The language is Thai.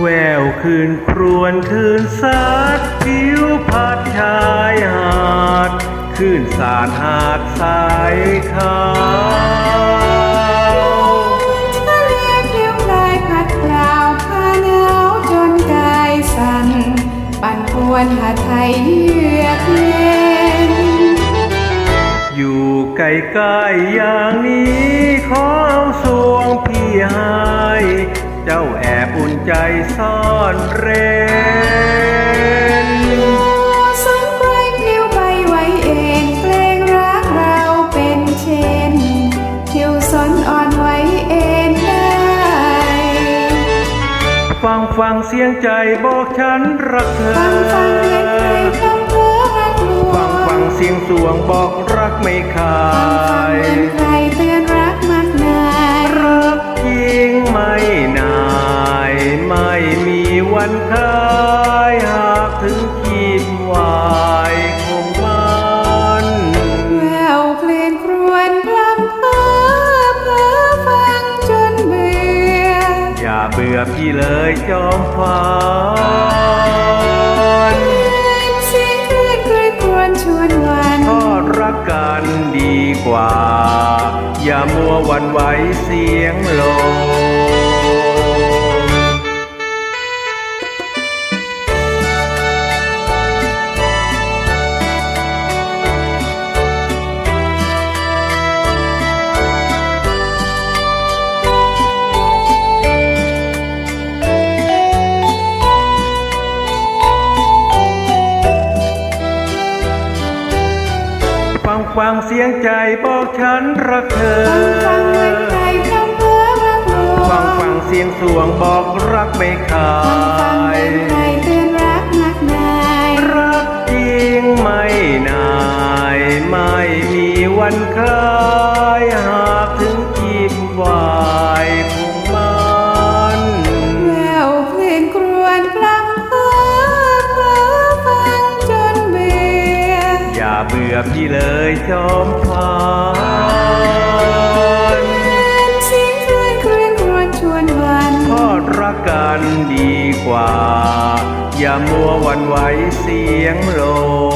คืนครวนคืนสัดผิวพัดชายหาดคืนสาดหาดสายขาวทะเลเพียวลายพัดเปล่าพาหนาวจนกายสั่นปั่นป่วนหาไทยเยือกเย็นอยู่ใกล้ๆอย่างนี้ขอเอาสวงพี่ให้ เจ้าแอบอุ่นใจซ่อนเร้นสนไว้พลิ้วใบไว้เองเกรงรักเราเป็นเช่นผิวสนอ่อนไว้เอ็นได้ฟังฟังเสียงใจบอกฉันรักเธอ ฟังฟังเรียนใครคำเพ้อรักลวฟังฟังเสียงสวงบอกรักไม่ขาฟังฟังย วันคลายหากถึงขีดวายคงมันแววเพลงครวญพลำเพ้อเพ้อฟังจนเบื่อ อย่าเบื่อพี่เลยจอมฝันเสียงคลื่นคลื่นครวญชวนวันทอดรักกันดีกว่า อย่ามัววันไหวเสียงลม ฟังฟังเสียงใจบอกฉันรักเธอ ฟังฟังเรียนใครพลำเพ้อรักลวงฟังฟังเสียงสวงบอกรักไม่ขาฟังฟังยเรียนใครเตือนรักมากมายรักจริงไม่นาย ไม่มีวันคลา อย่าเบื่อพี่เลยจอมพันเสียงคลื่นคลื่นครวญชวนหวันทอดรักกันดีกว่า อย่ามัวหวันไหวเสียงลม